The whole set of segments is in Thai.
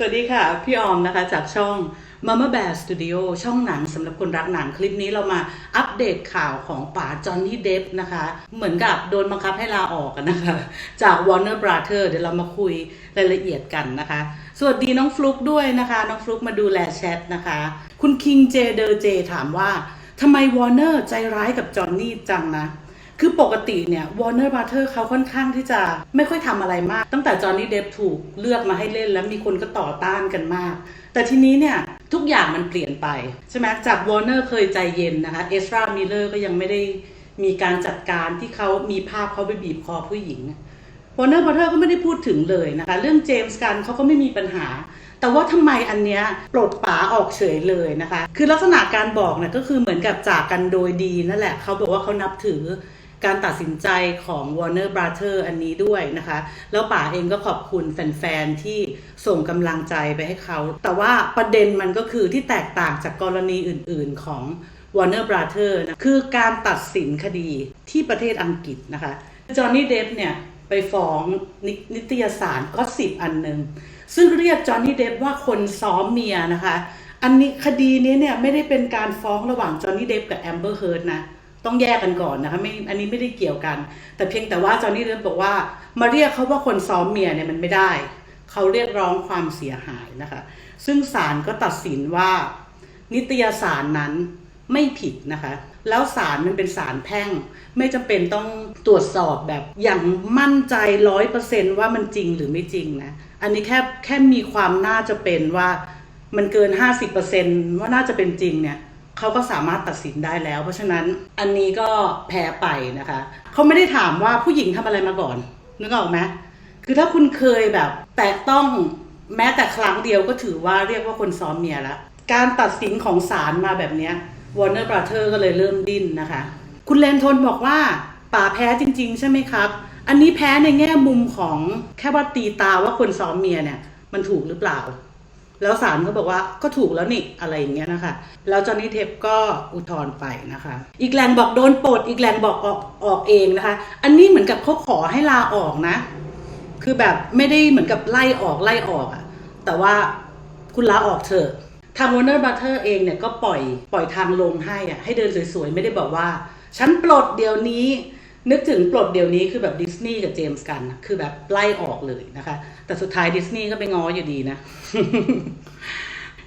สวัสดีค่ะ พี่ออมนะคะจากช่อง Mama Bear Studio ช่องหนังสำหรับคนรักหนังคลิปนี้เรามาอัปเดตข่าวของป๋าจอห์นนี่เดฟนะคะ เหมือนกับโดนบังคับให้ลาออกนะคะ จาก Warner Brother เดี๋ยวเรามาคุยรายละเอียดกันนะคะ สวัสดีน้องฟลุกด้วยนะคะ น้องฟลุกมาดูแลแชทนะคะ คุณคิงเจเดอร์เจถามว่าทำไม Warner ใจร้ายกับจอห์นนี่จังนะ คือปกติเนี่ย Warner Brother เขาค่อนข้างที่จะไม่ค่อยทำอะไรมาก ตั้งแต่จอห์นนี่เดฟถูกเลือกมาให้เล่น แล้วมีคนก็ต่อต้านกันมาก แต่ทีนี้เนี่ยทุกอย่างมันเปลี่ยนไป ใช่ไหมจาก Warner เคยใจเย็นนะคะเอสรามิเลอร์ก็ยังไม่ได้มีการจัดการที่เขามีภาพเขาไปบีบคอผู้หญิง Warner Brother ก็ไม่ได้พูดถึงเลยนะคะ เรื่องเจมส์กันเขาก็ไม่มีปัญหา แต่ว่าทำไมอันเนี้ยปลดป๋าออกเฉยเลยนะคะ คือลักษณะการบอกเนี่ยก็คือเหมือนกับจากกันโดยดีนั่นแหละเขาบอกว่าเขานับถือ การตัดสินใจของ Warner Brother อันนี้ด้วยนะคะ แล้วป๋าเองก็ขอบคุณแฟนๆ ที่ส่งกำลังใจไปให้เขา แต่ว่าประเด็นมันก็คือที่แตกต่างจากกรณีอื่นๆของ Warner Brother นะคือการตัดสินคดีที่ประเทศอังกฤษนะคะจอห์นนี่เดฟเนี่ยไปฟ้องนนิตยสารก็สิบอันหนึ่งซึ่งเรียกจอห์นนี่เดฟว่าคนซ้อมเมียนะคะ อันนี้คดีนี้เนี่ยไม่ได้เป็นการฟ้องระหว่างจอห์นนี่เดฟกับแอมเบอร์เฮิร์ดนะ ต้องแยกกันก่อนนะคะไม่อันนี้ไม่ได้เกี่ยวกัน แต่เพียงแต่ว่าจอห์นนี่เดฟบอกว่า มาเรียกเขาว่าคนซ้อมเมียเนี่ยมันไม่ได้ เขาเรียกร้องความเสียหายนะคะ ซึ่งศาลก็ตัดสินว่า นิตยสารนั้นไม่ผิดนะคะ แล้วศาลมันเป็นศาลแพ่ง ไม่จำเป็นต้องตรวจสอบแบบอย่างมั่นใจร้อยเปอร์เซนว่ามันจริงหรือไม่จริงนะ อันนี้แค่แค่มีความน่าจะเป็นว่ามันเกิน50%ว่าน่าจะเป็นจริงเนี่ย เขาก็สามารถตัดสินได้แล้ว เพราะฉะนั้นอันนี้ก็แพ้ไปนะคะเขาไม่ได้ถามว่าผู้หญิงทำอะไรมาก่อนนึกออกไหมคือถ้าคุณเคยแบบ แตะต้องแม้แต่ครั้งเดียวก็ถือว่าเรียกว่าคนซ้อมเมียละการตัดสินของศาลมาแบบนี้ย Warner Brother ก็เลยเริ่มดิ้นนะคะ คุณเลนทนบอกว่าป่าแพ้จริง ๆ ใช่ไหมครับ อันนี้แพ้ในแง่มุมของแค่ว่าตีตาว่าคนซ้อมเมียเนี่ย มันถูกหรือเปล่า แล้วศาลก็บอกว่าก็ถูกแล้วนี่อะไรอย่างเงี้ยนะคะ แล้วจอห์นนี่เทปก็อุทธรณ์ไปนะคะ อีกแหล่งบอกโดนปลดอีกแหล่งบอกออกออกเองนะคะ อันนี้เหมือนกับเขาขอให้ลาออกนะ คือแบบไม่ได้เหมือนกับไล่ออกไล่ออกอะแต่ว่าคุณลาออกเถอะทาง Warner Brother เองเนี่ยก็ปล่อยปล่อยทางลงให้อะให้เดินสวยๆ ไม่ได้บอกว่า ฉันปลดเดี๋ยวนี้ นึกถึงปลดเดี๋ยวนี้คือแบบดิสนีย์กับเจมส์กันคือแบบไล่ออกเลยนะคะ แต่สุดท้ายดิสนีย์ก็ไปง้ออยู่ดีนะ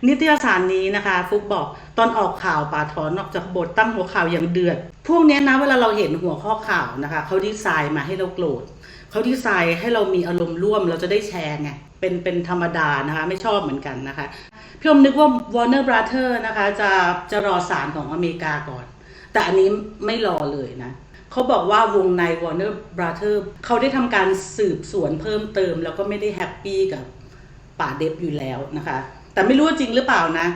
นิตยสารนี้นะคะฟุกบอกตอนออกข่าวป่าถอนออกจากบทตั้งหัวข่าวอย่างเดือด พวกนี้นะเวลาเราเห็นหัวข้อข่าวนะคะเขาดีไซน์มาให้เราโกรธเขาดีไซน์ให้เรามีอารมณ์ร่วมเราจะได้แชร์ไงเป็นเป็นธรรมดานะคะไม่ชอบเหมือนกันนะคะพี่อมนึกว่า Warner Brother นะคะจะจะรอสารของอเมริกาก่อน แต่อันนี้ไม่รอเลยนะ เขาบอกว่าวงใน Warner Brother เขาได้ทำการสืบสวนเพิ่มเติม แล้วก็ไม่ได้แฮปปี้กับป่าเดฟอยู่แล้วนะคะ แต่ไม่รู้จริงหรือเปล่านะ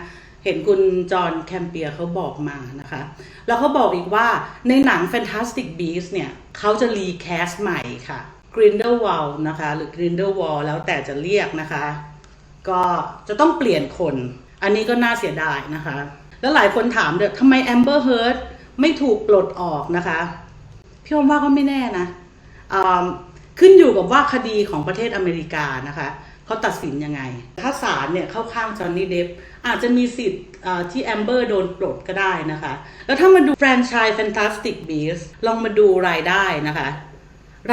เห็นคุณจอห์นแคมเปียร์เขาบอกมานะคะ แล้วเขาบอกอีกว่าในหนัง Fantastic Beasts เนี่ยเขาจะรีแคสใหม่ค่ะ Grindelwald นะคะ หรือ Grindelwald แล้วแต่จะเรียกนะคะ ก็จะต้องเปลี่ยนคน อันนี้ก็น่าเสียดายนะคะ แล้วหลายคนถามเด้อทำไม Amber Heard ไม่ถูกปลดออกนะคะ พี่อมว่าก็ไม่แน่นะขึ้นอยู่กับว่าคดีของประเทศอเมริกานะคะเขาตัดสินยังไง ถ้าศาลเนี่ยเข้าข้างจอห์นนี่เดฟอาจจะมีสิทธิ์ที่แอมเบอร์โดนปลดก็ได้นะคะ แล้วถ้ามาดูแฟรนไชส์ Fantastic Beasts ลองมาดูรายได้นะคะ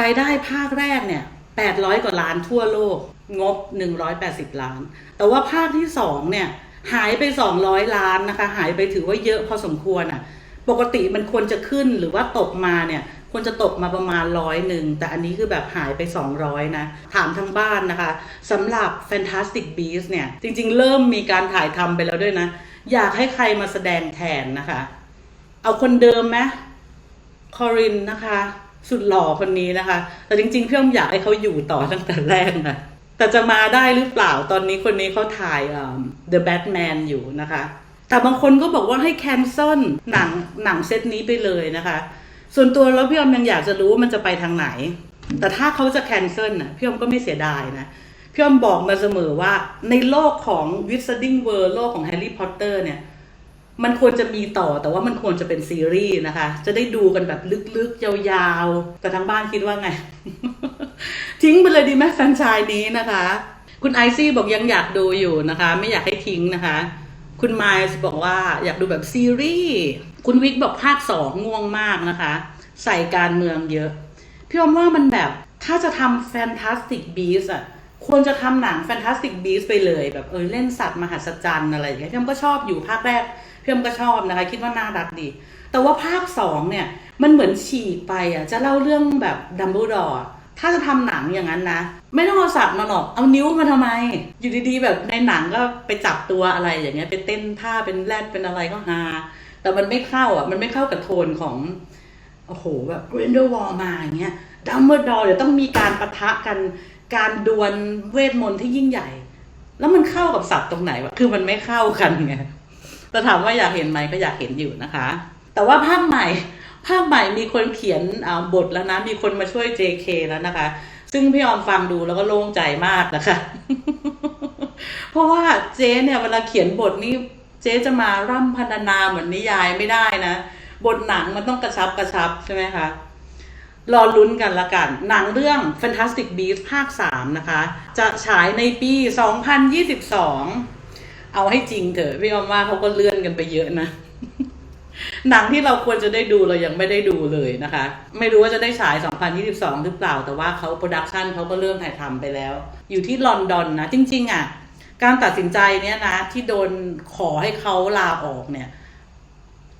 รายได้ภาคแรกเนี่ย 800 กว่าล้านทั่วโลก งบ 180 ล้าน แต่ว่าภาคที่ 2 เนี่ย หายไป 200 ล้านนะคะ หายไปถือว่าเยอะพอสมควรอะ ปกติมันควรจะขึ้นหรือว่าตกมาเนี่ย ควรจะตกมาประมาณร้อยหนึ่งแต่อันนี้คือแบบหายไป 200 นะ ถามทางบ้านนะคะสำหรับ Fantastic Beasts เนี่ย จริงๆ เริ่มมีการถ่ายทำไปแล้วด้วยนะ อยากให้ใครมาแสดงแทนนะคะ เอาคนเดิมไหมคอรินนะคะ สุดหล่อคนนี้นะคะ แต่จริงๆ เพี่อ้อมอยากให้เขาอยู่ต่อตั้งแต่แรกนะแต่จะมาได้หรือเปล่าตอนนี้คนนี้เขาถ่ายอ่า The Batman อยู่นะคะ แต่บางคนก็บอกว่าให้แคนเซิลหนังหนังเซตนี้ไปเลยนะคะ ส่วนตัวแล้วพี่อมยังอยากจะรู้ว่ามันจะไปทางไหน แต่ถ้าเขาจะแคนเซิลน่ะพี่อมก็ไม่เสียดายนะพี่อมบอกมาเสมอว่าในโลกของ Wizarding World โลกของแฮร์รี่พอตเตอร์เนี่ยมันควรจะมีต่อแต่ว่ามันควรจะเป็นซีรีส์นะคะ จะได้ดูกันแบบลึกๆ ยาวๆ แต่ทางบ้านคิดว่าไง ทิ้งไปเลยดีไหมแฟนชายนี้นะคะ คุณไอซี่บอกยังอยากดูอยู่นะคะ ไม่อยากให้ทิ้งนะคะ คุณไมล์บอกว่าอยากดูแบบซีรีส์ คุณวิกบอกภาคสองง่วงมากนะคะ ใส่การเมืองเยอะ พี่อมว่ามันแบบถ้าจะทำแฟนตาสติกบีสอะควรจะทำหนังแฟนตาสติกบีสไปเลยแบบเออเล่นสัตว์มหัศจรรย์อะไรอย่างเงี้ยพี่อมก็ชอบอยู่ภาคแรกพี่อมก็ชอบนะคะ คิดว่าน่ารักดี แต่ว่าภาคสองเนี่ยมันเหมือนฉีกไปอะจะเล่าเรื่องแบบดัมเบิลดอร์ถ้าจะทำหนังอย่างนั้นนะ ไม่ต้องเอาสัตว์มาหรอกเอานิ้วมาทำไม อยู่ดีๆ แบบในหนังก็ไปจับตัวอะไรอย่างเงี้ยไปเต้นท่าเป็นแรดเป็นอะไรก็ฮา แต่มันไม่เข้าอะ มันไม่เข้ากับโทนของโอ้โหแบบเรนเดอร์วอลมาอย่างเงี้ยดัมเบิลดอร์เดี๋ยวต้องมีการปะทะกันการดวลเวทมนต์ที่ยิ่งใหญ่ แล้วมันเข้ากับสัตว์ตรงไหนวะคือมันไม่เข้ากันไงแต่ถามว่าอยากเห็นไหมก็อยากเห็นอยู่นะคะ แต่ว่าภาคใหม่ ภาคใหม่มีคนเขียนบทแล้วนะ มีคนมาช่วย JK แล้วนะคะ ซึ่งพี่ออมฟังดูแล้วก็โล่งใจมากนะคะ เพราะว่าเจ๊เนี่ยเวลาเขียนบทนี่ เจ๊จะมาร่ำพันนาเหมือนนิยายไม่ได้นะ บทหนังมันต้องกระชับกระชับใช่ไหมคะ รอลุ้นกันละกัน หนังเรื่อง Fantastic Beasts ภาค 3 นะคะ จะฉายในปี 2022 เอาให้จริงเถอะ พี่ออมว่าเขาก็เลื่อนกันไปเยอะนะหนังที่เราควรจะได้ดูเรายังไม่ได้ดูเลยนะคะ ไม่รู้ว่าจะได้ฉาย 2022 หรือเปล่า แต่ว่าเขาโปรดักชันเขาก็เริ่มถ่ายทำไปแล้ว อยู่ที่ลอนดอนนะ จริง ๆ อะ การตัดสินใจเนี้ยนะ ที่โดนขอให้เขาลาออกเนี่ย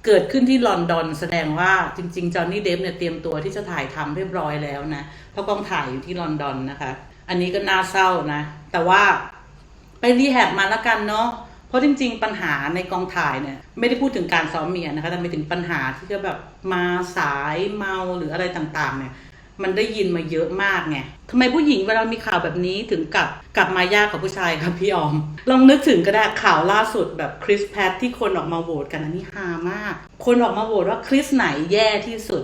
เกิดขึ้นที่ลอนดอนแสดงว่าจริง ๆจอห์นนี่เดฟเนี่ยเตรียมตัวที่จะถ่ายทำเรียบร้อยแล้วนะเพราะกองถ่ายอยู่ที่ลอนดอนนะคะ อันนี้ก็น่าเศร้านะ แต่ว่าไปรีแฮบมาแล้วกันเนาะเพราะจริง ๆ ปัญหาในกองถ่ายเนี่ย ไม่ได้พูดถึงการซ้อมเมียนะคะแต่ไปถึงปัญหาที่จะแบบมาสายเมาหรืออะไรต่างๆเนี่ย มันได้ยินมาเยอะมากไงทำไมผู้หญิงเวลามีข่าวแบบนี้ถึงกลับกลับมายากกว่าผู้ชายครับพี่ออม ลองนึกถึงก็ได้ข่าวล่าสุดแบบคริสแพทที่คนออกมาโหวตกันอันนี้ฮามาก คนออกมาโหวตว่าคริสไหนแย่ที่สุด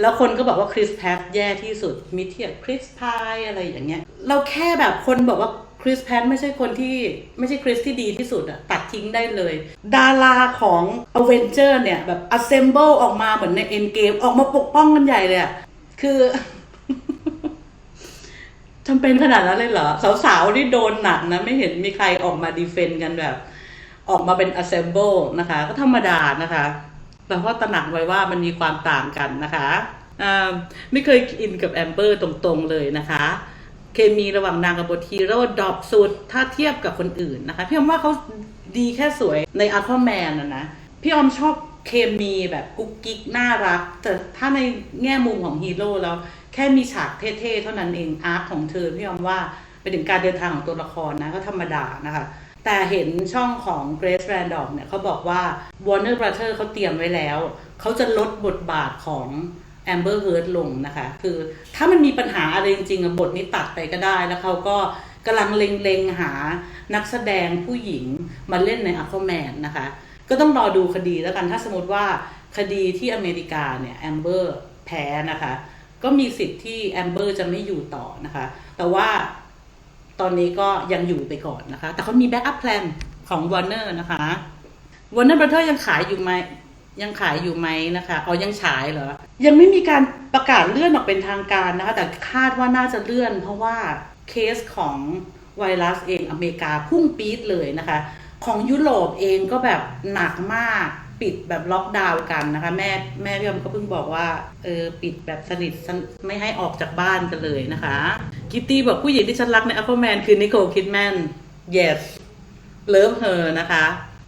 แล้วคนก็บอกว่าคริสแพทแย่ที่สุดมีเทียคริสพายอะไรอย่างเงี้ย เราแค่แบบคนบอกว่าคริสแพทไม่ใช่คนที่ไม่ใช่คริสที่ดีที่สุดอะตัดทิ้งได้เลย ดาราของ a v e n g e r เนี่ย แบบ assemble ออกมาเหมือนใน Endgame ออกมาปกป้องกันใหญ่เลยอะ คือจำเป็นขนาดนั้นเลยเหรอ สาวๆ ที่โดนหนักนะ ไม่เห็นมีใครออกมาดีเฟนต์กันแบบ ออกมาเป็น assemble นะคะ ก็ธรรมดานะคะแต่ก็ตระหนักไว้ว่ามันมีความต่างกันนะคะไม่เคยอินกับแอมเบอร์ตรงๆเลยนะคะ เคมีระหว่างนางกับบทีโรดรอปสุดถ้าเทียบกับคนอื่นนะคะ พี่อมว่าเขาดีแค่สวยในอาร์ a แมนนะนะ พี่อมชอบ เคมีแบบกุ๊กกิ๊กน่ารัก แต่ถ้าในแง่มุมของฮีโร่แล้ว แค่มีฉากเท่ๆ เท่านั้นเองอาร์คของเธอพี่ออมว่าไปถึงการเดินทางของตัวละครนะก็ธรรมดานะคะ แต่เห็นช่องของ Grace Randolph เนี่ยเขาบอกว่า Warner Brother เขาเตรียมไว้แล้ว เขาจะลดบทบาทของ Amber Heard ลงนะคะ คือถ้ามันมีปัญหาอะไรจริงๆบทนี้ตัดไปก็ได้ แล้วเขาก็กำลังเล็งๆหานักแสดงผู้หญิงมาเล่นใน Aquaman นะคะ ก็ต้องรอดูคดีแล้วกันถ้าสมมติว่าคดีที่อเมริกาเนี่ยแอมเบอร์แพ้นะคะ ก็มีสิทธิ์ที่แอมเบอร์จะไม่อยู่ต่อนะคะ แต่ว่าตอนนี้ก็ยังอยู่ไปก่อนนะคะ แต่เขามีแบ็กอัพแพลนของ Warner นะคะ Warner Brother ยังขายอยู่ไหมยังขายอยู่ไหมนะคะอ๋อยังฉายเหรอ ยังไม่มีการประกาศเลื่อนออกเป็นทางการนะคะ แต่คาดว่าน่าจะเลื่อน เพราะว่าเคสของไวรัสเองอเมริกาพุ่งปี๊ดเลยนะคะ ของยุโรปเองก็แบบหนักมากปิดแบบล็อกดาวน์กันนะคะ แม่แม่พี่อมก็เพิ่งบอกว่าเออปิดแบบสนิทไม่ให้ออกจากบ้านกันเลยนะคะคิตตี้บอกผู้หญิงที่ฉันรักในอัลฟาแมนคือนิโคลคิดแมน yes เลิฟเฮอนะคะ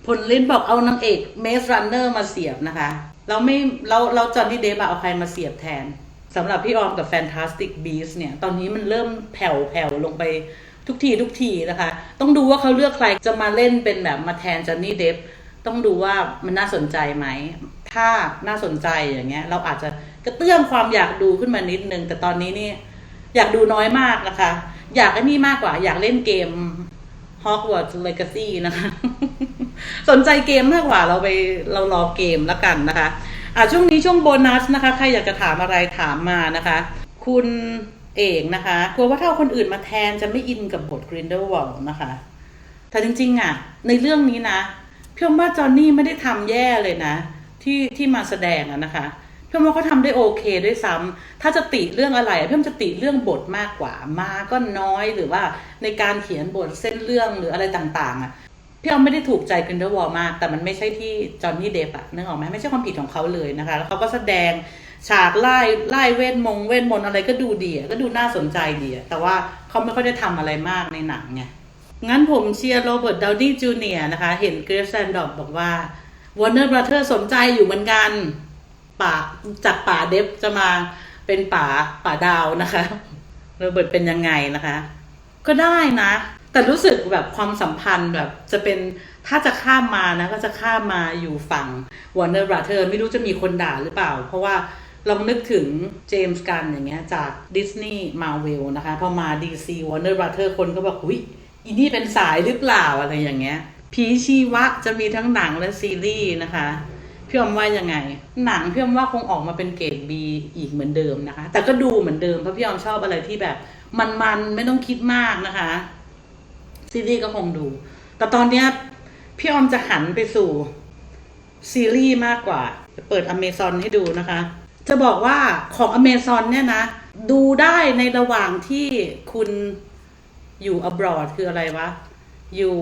ผลลิ้นบอกเอานางเอกเมสรันเนอร์มาเสียบนะคะ เราไม่เราเราจอห์นที่เดฟอะเอาใครมาเสียบแทนสำหรับพี่ออมกับ Fantastic Beasts เนี่ย ตอนนี้มันเริ่มแผ่วแผ่วลงไป ทุกทีทุกทีนะคะ ต้องดูว่าเขาเลือกใครจะมาเล่นเป็นแบบมาแทนจอห์นนี่เดฟต้องดูว่ามันน่าสนใจไหม ถ้าน่าสนใจอย่างเงี้ย เราอาจจะกระเตื้องความอยากดูขึ้นมานิดนึง แต่ตอนนี้นี่อยากดูน้อยมากนะคะ อยากไอ้นี่มากกว่า อยากเล่นเกม Hogwarts Legacy นะคะ สนใจเกมมากกว่าเราไปเรารอเกมแล้วกันนะคะ อะช่วงนี้ช่วงโบนัสนะคะ ใครอยากจะถามอะไรถามมานะคะ คุณ เอกนะคะกลัวว่าถ้าคนอื่นมาแทนจะไม่อินกับบท Grindelwald นะคะ แต่จริงๆอะในเรื่องนี้นะพี่อมว่าจอห์นนี่ไม่ได้ทำแย่เลยนะ ที่ที่มาแสดงอะนะคะพี่ว่าเขาทำได้โอเคด้วยซ้ำถ้าจะติเรื่องอะไรพี่ว่จะติเรื่องบทมากกว่ามาก็น้อยหรือว่าในการเขียนบทเส้นเรื่องหรืออะไรต่างๆอะ พี่ออมไม่ได้ถูกใจกันเดอร์วอลมาก แต่มันไม่ใช่ที่จอห์นนี่เดฟอะนึกออกไหมไม่ใช่ความผิดของเขาเลยนะคะแล้วเขาก็แสดงฉากไล่ไล่เวทมงเวทมนต์อะไรก็ดูดีอะก็ดูน่าสนใจดีอะแต่ว่าเขาไม่ค่อยได้ทำอะไรมากในหนังไงงั้นผมเชียร์โรเบิร์ตดาวนี่จูเนียร์นะคะ เห็นเกรซแซนดอปบอกว่าวอร์เนอร์บราเธอร์สนใจอยู่เหมือนกันป่าจากป่าเดฟจะมาเป็นป่าป่าดาวนะคะโรเบิร์ตเป็นยังไงนะคะ ก็ได้นะ แต่รู้สึกแบบความสัมพันธ์แบบจะเป็นถ้าจะข้ามมานะก็จะข้ามมาอยู่ฝั่ง Warner Brother ไม่รู้จะมีคนด่าหรือเปล่า เพราะว่าลองนึกถึงเจมส์กันอย่างเงี้ยจากดิสนีย์มาเวลนะคะ พอมา DC Warner Brother คนก็บอกอุ้ยอีนี่เป็นสายหรือเปล่าอะไรอย่างเงี้ยผีชีวะจะมีทั้งหนังและซีรีส์นะคะพี่อมว่ายังไง หนังพี่อมว่าคงออกมาเป็นเกรดบีอีกเหมือนเดิมนะคะ แต่ก็ดูเหมือนเดิมเพราะพี่อมชอบอะไรที่แบบมันๆไม่ต้องคิดมากนะคะ ซีรีส์ก็คงดู แต่ตอนเนี้ยพี่ออมจะหันไปสู่ซีรีส์มากกว่าจะเปิดอเมซอนให้ดูนะคะ จะบอกว่าของอเมซอนเนี่ยนะ ดูได้ในระหว่างที่คุณอยู่ abroad คืออะไรวะ อยู่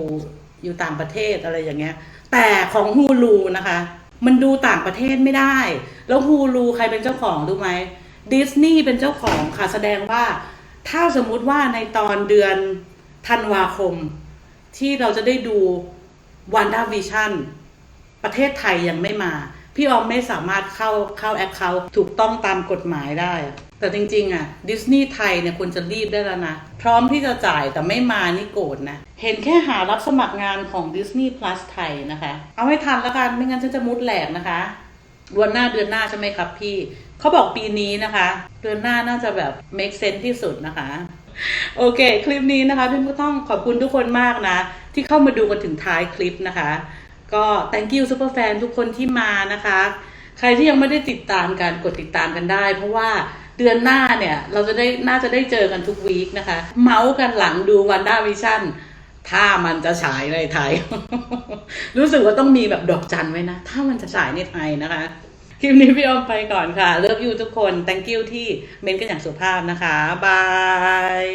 อยู่ต่างประเทศอะไรอย่างเงี้ย แต่ของฮูลูนะคะ มันดูต่างประเทศไม่ได้ แล้วฮูลูใครเป็นเจ้าของรู้ไหมดิสนีย์เป็นเจ้าของค่ะแสดงว่า ถ้าสมมุติว่าในตอนเดือน ธันวาคม ที่เราจะได้ดูวันด้าวิชั่นประเทศไทยยังไม่มา พี่ออมไม่สามารถเข้าเข้าแอคเคาท์ถูกต้องตามกฎหมายได้ แต่จริงๆ อะ ดิสนีย์ไทยเนี่ยควรจะรีบได้แล้วนะ พร้อมที่จะจ่ายแต่ไม่มานี่โกรธนะ เห็นแค่หารับสมัครงานของ Disney Plus ไทยนะคะ เอาให้ทันแล้วกันไม่งั้นฉันจะมุดแหลกนะคะเดือนหน้าเดือนหน้าใช่ไหมครับพี่ เขาบอกปีนี้นะคะ เดือนหน้าน่าจะแบบ make sense ที่สุดนะคะ โอเค คลิปนี้นะคะพี่ก็ต้องขอบคุณทุกคนมากนะ ที่เข้ามาดูกันถึงท้ายคลิปนะคะ ก็ thank you super fan ทุกคนที่มานะคะ ใครที่ยังไม่ได้ติดตามกันกดติดตามกันได้ เพราะว่าเดือนหน้าเนี่ย เราจะได้น่าจะได้เจอกันทุกวีคนะคะ เมาส์กันหลังดูวันด้าวิชั่นถ้ามันจะฉายในไทย รู้สึกว่าต้องมีแบบดอกจันไว้นะ ถ้ามันจะฉายในไทยนะคะ คลิปนี้พี่ออมไปก่อนค่ะ เลิฟยูทุกคน thank you ที่เมนกันอย่างสุภาพนะคะ บาย